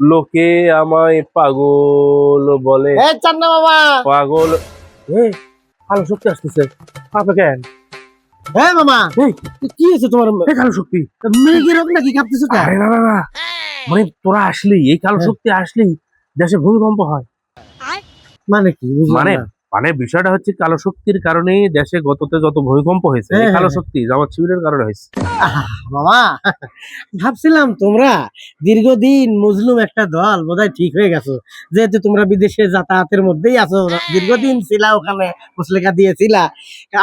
লোকে আমায় পাগল বলে। চান্না বাবা। পাগল কালো শক্তি আসতেছে। পাপে কেন? হ্যাঁ মামা এই। কি হয়েছে তোমার? এই কালো শক্তি। মেঘের রোগ নাকি কাঁপতেছো আরে না না না। মানে তোরা আসলি এই কালো হ্যাঁ। শক্তি আসলেই দেশে ভূমিকম্প হয়। মানে কি? মানে। মানে বিষয়টা হচ্ছে কালো শক্তির কারণেই দেশে গততে যত ভূমিকম্প হয়েছে এই হ্যাঁ, কালো হ্যাঁ। শক্তি জামাত শিবিরের কারণে হয়েছে। মামা ভাবছিলাম তোমরা দীর্ঘদিন মজলুম একটা দল বোধহয় ঠিক হয়ে গেছো যেহেতু তোমরা বিদেশে যাতায়াতের মধ্যেই আছো দীর্ঘদিন ছিলা ওখানে মুসলেখা দিয়েছিলা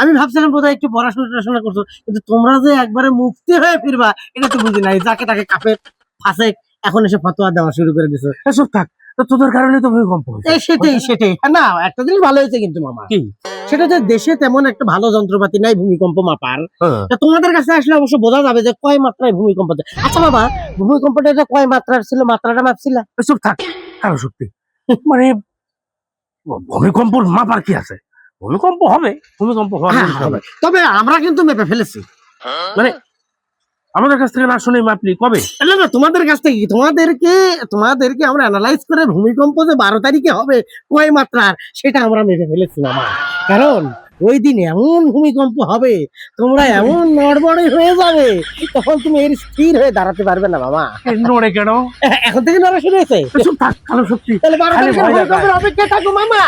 আমি ভাবছিলাম বোধহয় একটু পড়াশোনা টড়াশোনা করছ কিন্তু তোমরা যে একবারে মুক্তি হয়ে ফিরবা এটা তো বুঝি নাই। যাকে তাকে কাপে ফাঁসে এখন এসে ফতোয়া দেওয়া শুরু করে দিছো। এসব থাক তো তোদের কারণে তো ভূমিকম্প এই সেটাই সেটাই। হ্যাঁ, না একটা জিনিস ভালো হয়েছে কিন্তু মামা। কি? সেটা যে দেশে তেমন একটা ভালো যন্ত্রপাতি নাই ভূমিকম্প মাপার। হ্যাঁ। তা তোমাদের কাছে আসলে অবশ্য বোঝা যাবে যে কয় মাত্রায় ভূমিকম্প আচ্ছা বাবা ভূমিকম্পটা এটা কয় মাত্রার ছিল মাত্রাটা মাপছিল? এসব থাক কালো শক্তি। মানে ভূমিকম্প মাপার কি আছে? ভূমিকম্প হবে ভূমিকম্প হওয়ার হ্যাঁ, হবে। তবে আমরা কিন্তু মেপে ফেলেছি। মানে আমাদের কাছ থেকে না শুনে মাপলি কবে? না না তোমাদের কাছ থেকে তোমাদেরকে তোমাদেরকে আমরা অ্যানালাইজ করে ভূমিকম্প যে বারো তারিখে হবে কয় মাত্রার সেটা আমরা মেপে ফেলেছি মামা কারণ ওই দিন এমন ভূমিকম্প হবে তোমরা এমন নড়বড়ে হয়ে যাবে তখন তুমি এর স্থির হয়ে দাঁড়াতে পারবে না মামা নড়ে কেন? এখন থেকে নড়া কালো শক্তি। তাহলে বারো। ভূমিকম্পের অপেক্ষা থাকো মামা।